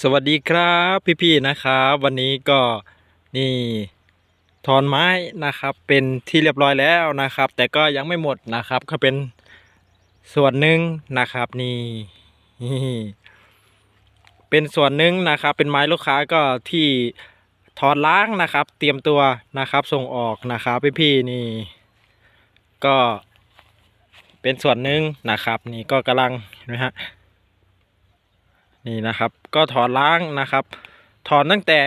สวัสดีครับพี่ๆนะครับวันนี้ก็นี่ถอนไม้นะครับเป็นที่เรียบร้อยแล้วนะครับ แต่ก็ยังไม่หมดนะครับก็เป็นส่วนหนึ่งนะครับนี่นี่เป็นส่วนหนึ่งนะครับเป็นไม้ลูกค้าก็ที่ถอนล้างนะครับ เตรียมตัวนะครับส่งออกนะครับพี่ๆนี่ก็เป็นส่วนหนึ่งนะครับ นี่ก็กำลังนไหมฮะ นี่นะครับ ก็ถอนล้างนะครับ ถอนตั้งแต่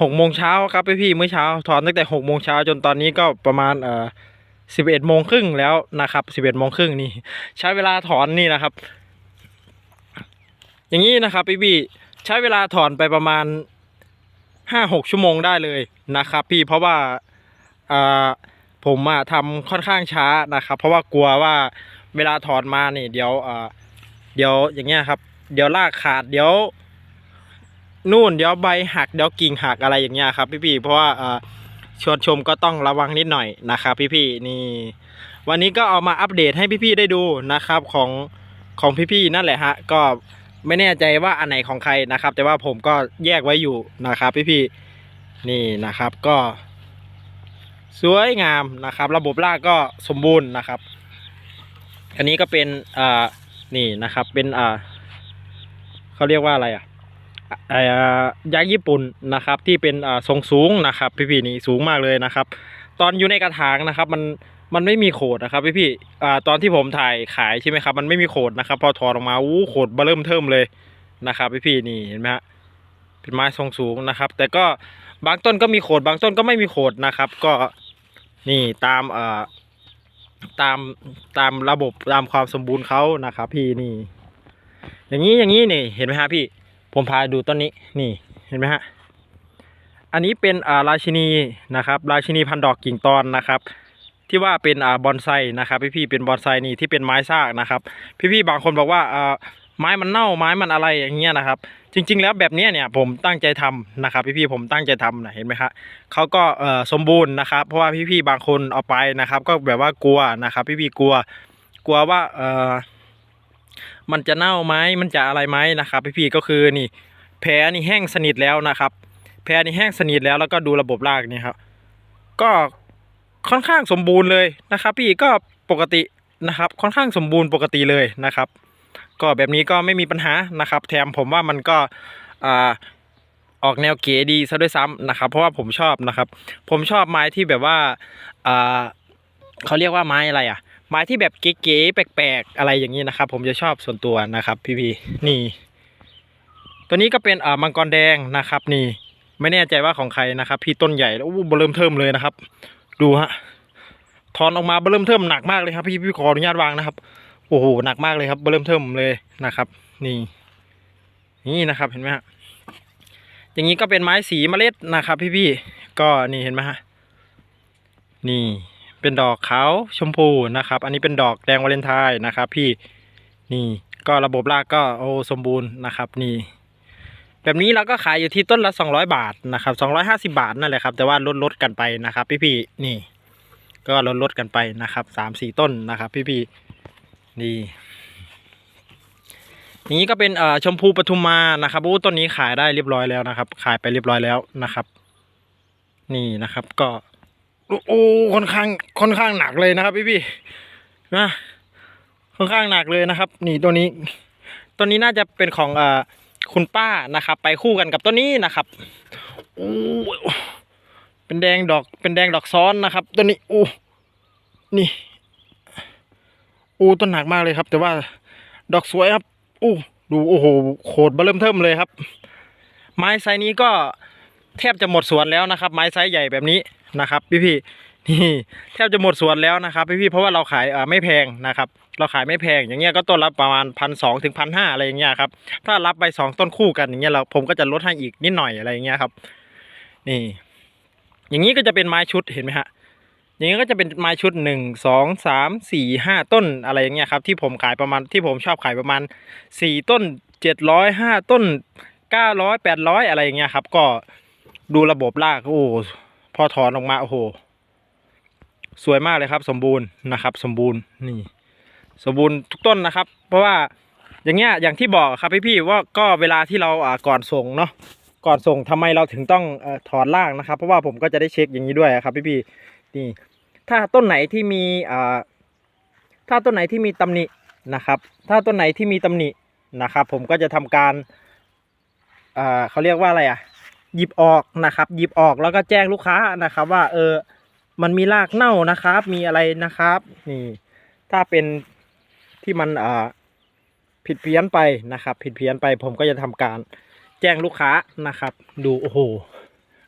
หกโมงเช้าครับพี่พี่เมื่อเช้า ถอนตั้งแต่หกโมงเช้าจนตอนนี้ก็ประมาณเอ่อสิบเอ็ดโมงครึ่งแล้วนะครับสิบเอ็ดโมงครึ่งนี่ ใช้เวลาถอนนี่นะครับ อย่างนี้นะครับพี่พี่ใช้เวลาถอนไปประมาณห้าหกชั่วโมงได้เลยนะครับ พี่เพราะว่าอ่าผมอะทำค่อนข้างช้านะครับ เพราะว่ากลัวว่าเวลาถอนมานี่เดี๋ยวอ่าเดี๋ยวอย่างเงี้ยครับ เดี๋ยวรากขาดเดี๋ยวนู่นเดี๋ยวใบหักเดี๋ยวกิ่งหักอะไรอย่างเงี้ยครับพี่ๆเพราะว่าชวนชมก็ต้องระวังนิดหน่อยนะครับพี่ๆนี่วันนี้ก็เอามาอัปเดตให้พี่ๆได้ดูนะครับของของพี่ๆนั่นแหละฮะก็ไม่แน่ใจว่าอันไหนของใครนะครับ แต่ว่าผมก็แยกไว้อยู่นะครับพี่ๆนี่นะครับก็ สวยงามนะครับ ระบบรากก็สมบูรณ์นะครับ อันนี้ก็เป็นอ่านี่นะครับเป็นอ่า เขาเรียกว่าอะไรอะเอ่อยางญี่ปุ่นนะครับที่เป็นทรงสูงนะครับพี่พี่นี่สูงมากเลยนะครับ ตอนอยู่ในกระถางนะครับมันมันไม่มีโขดนะครับพี่พี่ตอนที่ผมถ่ายขายใช่ไหมครับมันไม่มีโขดนะครับ พอถอดออกมาอู้โขดเบเริ่มเทิมเลยนะครับพี่พี่นี่เห็นไหมฮะเป็นไม้ทรงสูงนะครับ แต่ก็บางต้นก็มีโขดบางต้นก็ไม่มีโขดนะครับ ก็นี่ตามเอ่อตามตามระบบตามความสมบูรณ์เขานะครับพี่นี่ อย่างนี้อย่างนี้นี่เห็นไหมฮะพี่ ผมพาดูต้นนี้นี่เห็นไหมฮะอันนี้เป็นอ่าราชินีนะครับราชินีพันดอกกิ่งตอนนะครับที่ว่าเป็นอ่าบอนไซนะครับพี่ๆเป็นบอนไซนี่ที่เป็นไม้ซากนะครับ พี่ๆบางคนบอกว่าอ่าไม้มันเน่าไม้มันอะไรอย่างเงี้ยนะครับ จริง ๆ แล้วแบบเนี้ยเนี่ยผมตั้งใจทำนะครับ พี่ๆผมตั้งใจทำนะเห็นไหมครับเขาก็เอ่อสมบูรณ์นะครับ เพราะว่าพี่ๆบางคนเอาไปนะครับ ก็แบบว่ากลัวนะครับ พี่ๆกลัว กลัวว่าเอ่อ มันจะเน่าไหมมันจะอะไรไหมนะครับพี่ๆก็คือนี่แผลนี่แห้งสนิทแล้วนะครับ แผลนี่แห้งสนิทแล้วแล้วก็ดูระบบรากนี่ครับก็ค่อนข้างสมบูรณ์เลยนะครับ พี่ก็ปกตินะครับ ค่อนข้างสมบูรณ์ปกติเลยนะครับ ก็แบบนี้ก็ไม่มีปัญหานะครับ แถมผมว่ามันก็อ่าออกแนวเก๋ดีซะด้วยซ้ำนะครับ เพราะว่าผมชอบนะครับ ผมชอบไม้ที่แบบว่าอ่าเขาเรียกว่าไม้อะไรอะ ไม้ที่แบบเก๋ๆแปลกๆอะไรอย่างนี้นะครับ ผมจะชอบส่วนตัวนะครับ พี่ๆนี่ ตัวนี้ก็เป็นอ่ามังกรแดงนะครับ นี่ ไม่แน่ใจว่าของใครนะครับ พี่ต้นใหญ่แล้วอู้บอเริ่มเทิมเลยนะครับ ดูฮะถอนออกมาเบอเริ่มเทิมหนักมากเลยครับ พี่พี่ขออนุญาตวางนะครับโอ้โหหนักมากเลยครับเบอเริ่มเทิมเลยนะครับ นี่ นี่นะครับเห็นไหมฮะอย่างนี้ก็เป็นไม้สีเมล็ดนะครับ พี่ๆก็นี่เห็นไหมฮะนี่ เป็นดอกขาวชมพูนะครับ อันนี้เป็นดอกแดงวาเลนไทน์นะครับ พี่นี่ก็ระบบรากก็โอ้สมบูรณ์นะครับนี่ แบบนี้เราก็ขายอยู่ที่ต้นละ 200 บาทนะครับ 250 บาทนั่นแหละครับ แต่ว่าลดลดกันไปนะครับ พี่ๆนี่ ก็ลดลดกันไปนะครับสามสี่ต้นนะครับ พี่ๆนี่นี้ก็เป็นเอ่อชมพูปทุมมานะครับโอ้ต้นนี้ขายได้เรียบร้อยแล้วนะครับ ขายไปเรียบร้อยแล้วนะครับ นี่นะครับก็ โอ้ค่อนข้างค่อนข้างหนักเลยนะครับ พี่พี่นะค่อนข้างหนักเลยนะครับ นี่ตัวนี้ตัวนี้น่าจะเป็นของเอ่อคุณป้านะครับ ไปคู่กันกับตัวนี้นะครับโอ้เป็นแดงดอกเป็นแดงดอกซ้อนนะครับ ตัวนี้โอ้นี่โอ้ต้นหนักมากเลยครับ แต่ว่าดอกสวยครับโอ้ดูโอ้โหโขดเบอเริ่มเทิมเลยครับ ไม้ไซส์นี้ก็แทบจะหมดสวนแล้วนะครับ ไม้ไซส์ใหญ่แบบนี้ นะครับ พี่พี่นี่แทบจะหมดสวนแล้วนะครับ พี่พี่เพราะว่าเราขายอ่าไม่แพงนะครับ เราขายไม่แพงอย่างเงี้ยก็ต้นละประมาณพันสองถึงพันห้าอะไรอย่างเงี้ยครับถ้ารับไปสองต้นคู่กันอย่างเงี้ยเราผมก็จะลดให้อีกนิดหน่อยอะไรอย่างเงี้ยครับ นี่ อย่างนี้ก็จะเป็นไม้ชุดเห็นไหมฮะอย่างนี้ก็จะเป็นไม้ชุดหนึ่งสองสามสี่ห้าต้นอะไรอย่างเงี้ยครับที่ผมขายประมาณที่ผมชอบขายประมาณสี่ต้นเจ็ดร้อยห้าต้นเก้าร้อยแปดร้อยอะไรอย่างเงี้ยครับ ก็ดูระบบรากโอ้ พอถอนออกมาโอ้โห สวยมากเลยครับ สมบูรณ์นะครับ สมบูรณ์นี่ สมบูรณ์ทุกต้นนะครับ เพราะว่าอย่างเงี้ยอย่างที่บอกครับพี่พี่ๆว่าก็เวลาที่เราอ่าก่อนส่งเนาะก่อนส่งทำไมเราถึงต้องอถอดล่างนะครับ เพราะว่าผมก็จะได้เช็คอย่างนี้ด้วยครับพี่พี่ๆนี่ ถ้าต้นไหนที่มีอ่าถ้าต้นไหนที่มีตำหนินะครับ ถ้าต้นไหนที่มีตำหนินะครับ ผมก็จะทำการอ่าเขาเรียกว่าอะไรอะ หยิบออกนะครับ หยิบออกแล้วก็แจ้งลูกค้านะครับ ว่าเออมันมีรากเน่านะครับ มีอะไรนะครับ นี่ ถ้าเป็นที่มันอ่าผิดเพี้ยนไปนะครับ ผิดเพี้ยนไปผมก็จะทำการแจ้งลูกค้านะครับ ดูโอ้โห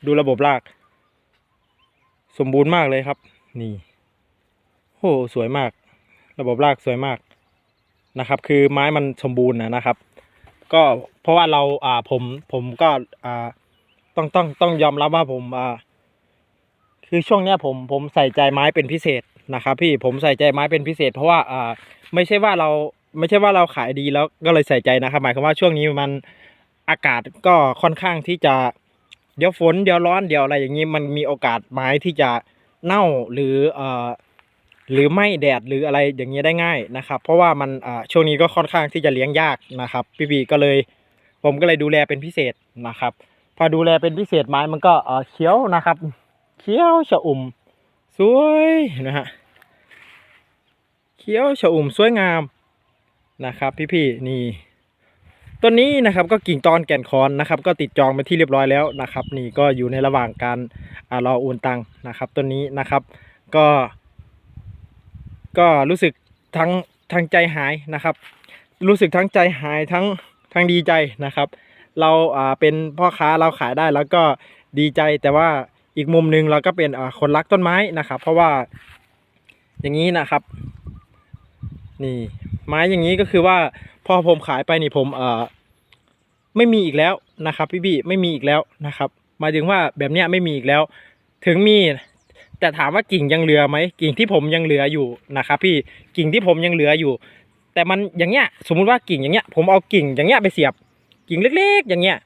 ดูระบบราก สมบูรณ์มากเลยครับ นี่โอ้โหสวยมาก ระบบรากสวยมากนะครับ คือไม้มันสมบูรณ์นะนะครับ ก็เพราะว่าเราอ่าผมผมก็อ่า ต้องต้องต้องยอมรับว่าผมอ่าคือช่วงเนี้ยผมผมใส่ใจไม้เป็นพิเศษนะครับพี่ผมใส่ใจไม้เป็นพิเศษ เพราะว่าอ่าไม่ใช่ว่าเราไม่ใช่ว่าเราขายดีแล้วก็เลยใส่ใจนะครับหมายความว่าช่วงนี้มันอากาศก็ค่อนข้างที่จะเดี๋ยวฝนเดี๋ยวร้อนเดี๋ยวอะไรอย่างนี้มันมีโอกาสไม้ที่จะเน่าหรือเอ่อหรือไม่แดดหรืออะไรอย่างเงี้ได้ง่ายนะครับ เพราะว่ามันอ่าช่วงนี้ก็ค่อนข้างที่จะเลี้ยงยากนะครับ พี่บีก็เลย ผมก็เลยดูแลเป็นพิเศษนะครับ พอดูแลเป็นพิเศษไม้มันก็เออเขียวนะครับ เขียวชะอุ่ม สวยนะฮะเขียวชะอุ่มสวยงามนะครับพี่ๆนี่ต้นนี้นะครับก็กิ่งตอนแก่นคอนนะครับ ก็ติดจองไปที่เรียบร้อยแล้วนะครับ นี่ก็อยู่ในระหว่างการรอโอนตังค์นะครับต้นนี้นะครับก็ ก็รู้สึกทั้งทั้งใจหายนะครับ รู้สึกทั้งใจหายทั้งทั้งดีใจนะครับ เราอ่าเป็นพ่อค้าเราขายได้แล้วก็ดีใจแต่ว่าอีกมุมหนึ่งเราก็เป็นอ่าคนรักต้นไม้นะครับ เพราะว่าอย่างนี้นะครับ นี่ ไม้อย่างนี้ก็คือว่าพอผมขายไปนี่ผมเอ่อไม่มีอีกแล้วนะครับ พี่พี่ไม่มีอีกแล้วนะครับหมายถึงว่าแบบเนี้ยไม่มีอีกแล้ว ถึงมีแต่ถามว่ากิ่งยังเหลือไหมกิ่งที่ผมยังเหลืออยู่นะครับ พี่กิ่งที่ผมยังเหลืออยู่ แต่มันอย่างเงี้ย สมมุติว่ากิ่งอย่างเงี้ย ผมเอากิ่งอย่างเงี้ยไปเสียบ กิ่งเล็ก ๆ อย่างเงี้ย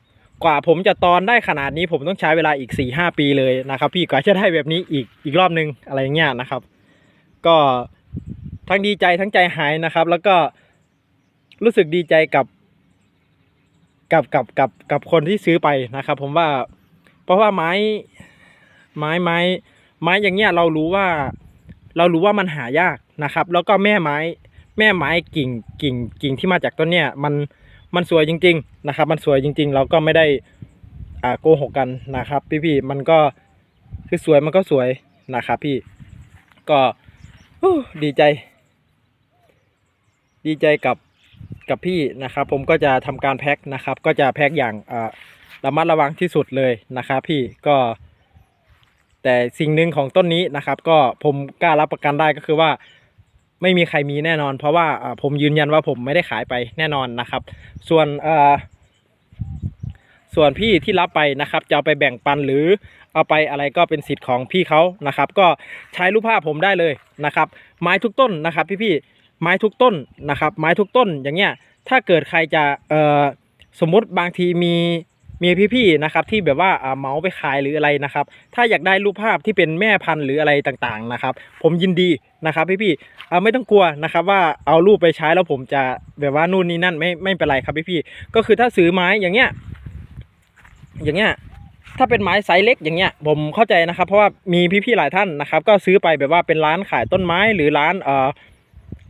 กว่าผมจะตอนได้ขนาดนี้ผมต้องใช้เวลาอีกสี่ห้าปีเลยนะครับ พี่กว่าจะได้แบบนี้อีกอีกรอบนึงอะไรเงี้ยนะครับ ก็ทั้งดีใจทั้งใจหายนะครับ แล้วก็รู้สึกดีใจกับ กับกับกับกับคนที่ซื้อไปนะครับ ผมว่า เพราะว่าไม้ไม้ไม้ ไม้อย่างเงี้ยเรารู้ว่า เรารู้ว่ามันหายากนะครับ แล้วก็แม่ไม้ แม่ไม้กิ่งกิ่งกิ่งที่มาจากต้นเนี้ยมัน มันสวยจริง ๆ นะครับ มันสวยจริง ๆ เราก็ไม่ได้อ่าโกหกกันนะครับ พี่ๆมันก็คือสวยมันก็สวยนะครับ พี่ก็ดีใจ ดีใจกับกับพี่นะครับ ผมก็จะทำการแพ็คนะครับ ก็จะแพ็คอย่างอ่าระมัดระวังที่สุดเลยนะครับ พี่ก็แต่สิ่งหนึ่งของต้นนี้นะครับ ก็ผมกล้ารับประกันได้ก็คือว่า ไม่มีใครมีแน่นอน เพราะว่าผมยืนยันว่าผมไม่ได้ขายไปแน่นอนนะครับ ส่วนส่วนพี่ที่รับไปนะครับ จะเอาไปแบ่งปันหรือเอาไปอะไรก็เป็นสิทธิ์ของพี่เขานะครับ ก็ใช้รูปภาพผมได้เลยนะครับ ไม้ทุกต้นนะครับพี่ๆไม้ทุกต้นนะครับ ไม้ทุกต้นอย่างเงี้ยถ้าเกิดใครจะเอ่อสมมติบางทีมีมีพี่ๆนะครับที่แบบว่าอ่าเหมาไปขายหรืออะไรนะครับ ถ้าอยากได้รูปภาพที่เป็นแม่พันธุ์หรืออะไรต่างๆนะครับ ผมยินดี นะครับพี่ๆเอาไม่ต้องกลัวนะครับว่าเอารูปไปใช้แล้วผมจะแบบว่านู่นนี่นั่นไม่ไม่เป็นไรครับพี่ๆก็คือถ้าซื้อไม้อย่างเงี้ยอย่างเงี้ยถ้าเป็นไม้ไซส์เล็กอย่างเงี้ยผมเข้าใจนะครับ เพราะว่ามีพี่ๆหลายท่านนะครับ ก็ซื้อไปแบบว่าเป็นร้านขายต้นไม้หรือร้านเอ่อ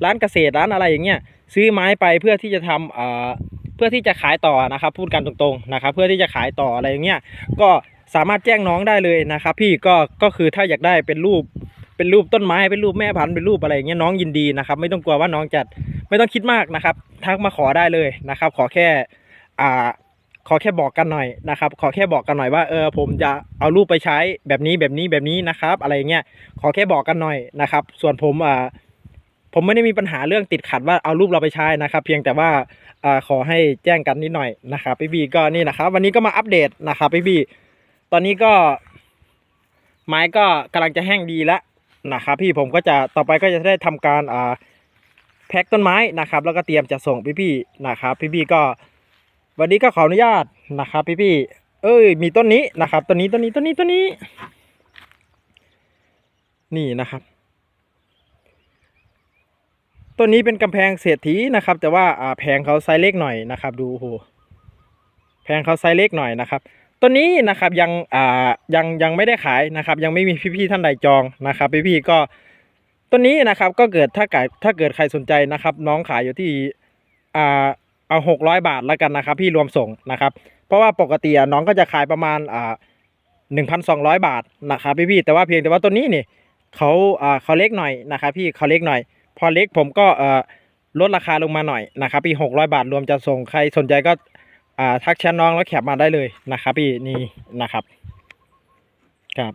ร้านเกษตรร้านอะไรอย่างเงี้ยซื้อไม้ไปเพื่อที่จะทำเอ่อเพื่อที่จะขายต่อนะครับ พูดกันตรงๆนะครับ เพื่อที่จะขายต่ออะไรอย่างเงี้ยก็สามารถแจ้งน้องได้เลยนะครับ พี่ก็ก็คือถ้าอยากได้เป็นรูป เป็นรูปต้นไม้เป็นรูปแม่พันธุ์เป็นรูปอะไรอย่างเงี้ยน้องยินดีนะครับ ไม่ต้องกลัวว่าน้องจะไม่ต้องคิดมากนะครับ ทักมาขอได้เลยนะครับ ขอแค่อ่าขอแค่บอกกันหน่อยนะครับ ขอแค่บอกกันหน่อยว่าเออผมจะเอารูปไปใช้แบบนี้แบบนี้แบบนี้นะครับ อะไรเงี้ยขอแค่บอกกันหน่อยนะครับ ส่วนผมอ่าผมไม่ได้มีปัญหาเรื่องติดขัดว่าเอารูปเราไปใช้นะครับ เพียงแต่ว่าอ่าขอให้แจ้งกันนิดหน่อยนะครับพี่บีก็นี่นะครับ วันนี้ก็มาอัปเดตนะครับพี่บีตอนนี้ก็ไม้ก็กำลังจะแห้งดีแล้ว นะครับพี่ผมก็จะต่อไปก็จะได้ทำการอ่าแพ็คต้นไม้นะครับ แล้วก็เตรียมจะส่งพี่ๆนะครับ พี่ๆก็ วันนี้ก็ขออนุญาตนะครับ พี่ๆเอ้ย มีต้นนี้นะครับต้นนี้ต้นนี้ต้นนี้ต้นนี้ นี่นะครับต้นนี้เป็นกำแพงเศรษฐีนะครับ แต่ว่าอ่าแพงเขาไซส์เล็กหน่อยนะครับ ดูโอ้โหแพงเขาไซส์เล็กหน่อยนะครับ ต้นนี้นะครับยังอ่ายังยังไม่ได้ขายนะครับ ยังไม่มีพี่ๆท่านใดจองนะครับ พี่ๆก็ต้นนี้นะครับก็เกิดถ้าเกิดถ้าเกิดใครสนใจนะครับ น้องขายอยู่ที่อ่าเอาหกร้อยบาทแล้วกันนะครับ พี่รวมส่งนะครับ เพราะว่าปกติน้องก็จะขายประมาณอ่าหนึ่งพันสองร้อยบาทนะครับ พี่ๆแต่ว่าเพียงแต่ว่าต้นนี้นี่เขาอ่าเขาเล็กหน่อยนะครับ พี่เขาเล็กหน่อย พอเล็กผมก็เอ่อลดราคาลงมาหน่อยนะครับพี่หกร้อยบาทรวมจะส่งใครสนใจก็ อ่าทักแชทน้องแล้วแคปมาได้เลยนะครับพี่นี่นะครับครับ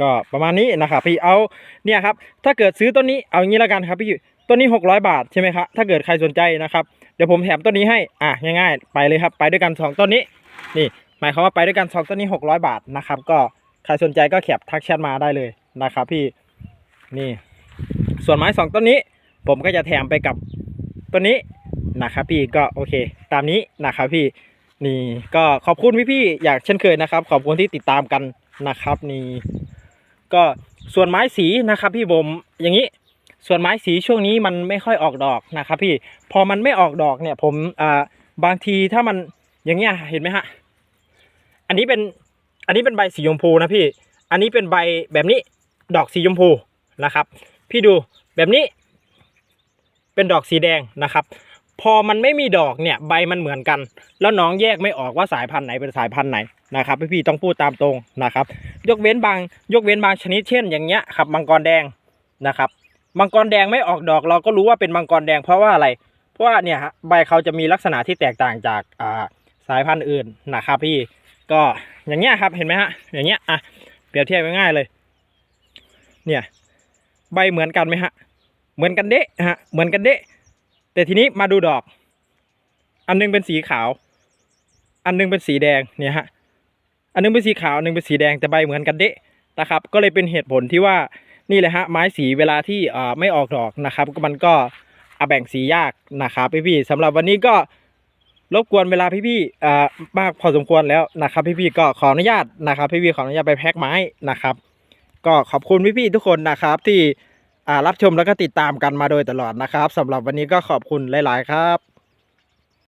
ก็ประมาณนี้นะครับพี่เอาเนี่ยครับ ถ้าเกิดซื้อต้นนี้เอางี้แล้วกันครับพี่ต้นนี้หกร้อยบาทใช่ไหมครับถ้าเกิดใครสนใจนะครับเดี๋ยวผมแถมต้นนี้ให้อะง่ายๆ ไปเลยครับ ไปด้วยกันสองต้นนี้ นี่ หมายความว่าไปด้วยกันสองต้นนี้หกร้อยบาทนะครับ ก็ใครสนใจก็แคปทักแชทมาได้เลยนะครับพี่นี่ ส่วนไม้สองต้นนี้ ผมก็จะแถมไปกับต้นนี้ นะครับพี่ก็โอเค ตามนี้นะครับพี่นี่ก็ขอบคุณพี่ๆอยากเช่นเคยนะครับ ขอบคุณที่ติดตามกันนะครับนี่ก็ส่วนไม้สีนะครับ พี่ผมอย่างนี้ส่วนไม้สีช่วงนี้มันไม่ค่อยออกดอกนะครับ พี่พอมันไม่ออกดอกเนี่ย ผมอ่าบางทีถ้ามันอย่างเงี้ยเห็นไหมฮะอันนี้เป็นอันนี้เป็นใบสีชมพูนะพี่ อันนี้เป็นใบแบบนี้ดอกสีชมพูนะครับ พี่ดูแบบนี้ เป็นดอกสีแดงนะครับ พอมันไม่มีดอกเนี่ยใบมันเหมือนกัน แล้วน้องแยกไม่ออกว่าสายพันธุ์ไหนเป็นสายพันธุ์ไหนนะครับพี่ๆต้องพูดตามตรงนะครับ ยกเว้นบาง ยกเว้นบางชนิดเช่นอย่างเงี้ยครับมังกรแดงนะครับมังกรแดงไม่ออกดอกเราก็รู้ว่าเป็นมังกรแดงเพราะว่าอะไร เพราะว่าเนี่ยฮะใบเขาจะมีลักษณะที่แตกต่างจากอ่าสายพันธุ์อื่นนะครับพี่ก็อย่างเงี้ยครับเห็นไหมฮะอย่างเงี้ยอะเปรียบเทียบง่ายๆเลย เนี่ย ใบเหมือนกันไหมฮะเหมือนกันเดะฮะเหมือนกันเดะ แต่ทีนี้มาดูดอก อันหนึงเป็นสีขาว อันหนึงเป็นสีแดงเนี่ยฮะอันหนึงเป็นสีขาวอันหนึงเป็นสีแดงแต่ใบเหมือนกันเดะนะครับ ก็เลยเป็นเหตุผลที่ว่านี่แหละฮะไม้สีเวลาที่อ่าไม่ออกดอกนะครับมันก็อ่แบ่งสียากนะครับพี่ๆสำหรับวันนี้ก็รบกวนเวลาพี่ๆอ่ามากพอสมควรแล้วนะครับ พี่ๆก็ขออนุญาตนะครับ พี่ๆขออนุญาตไปแพ็คไม้นะครับ ก็ขอบคุณพี่ๆทุกคนนะครับที่ รับชมแล้วก็ติดตามกันมาโดยตลอดนะครับสำหรับวันนี้ก็ขอบคุณหลาย ๆ ครับ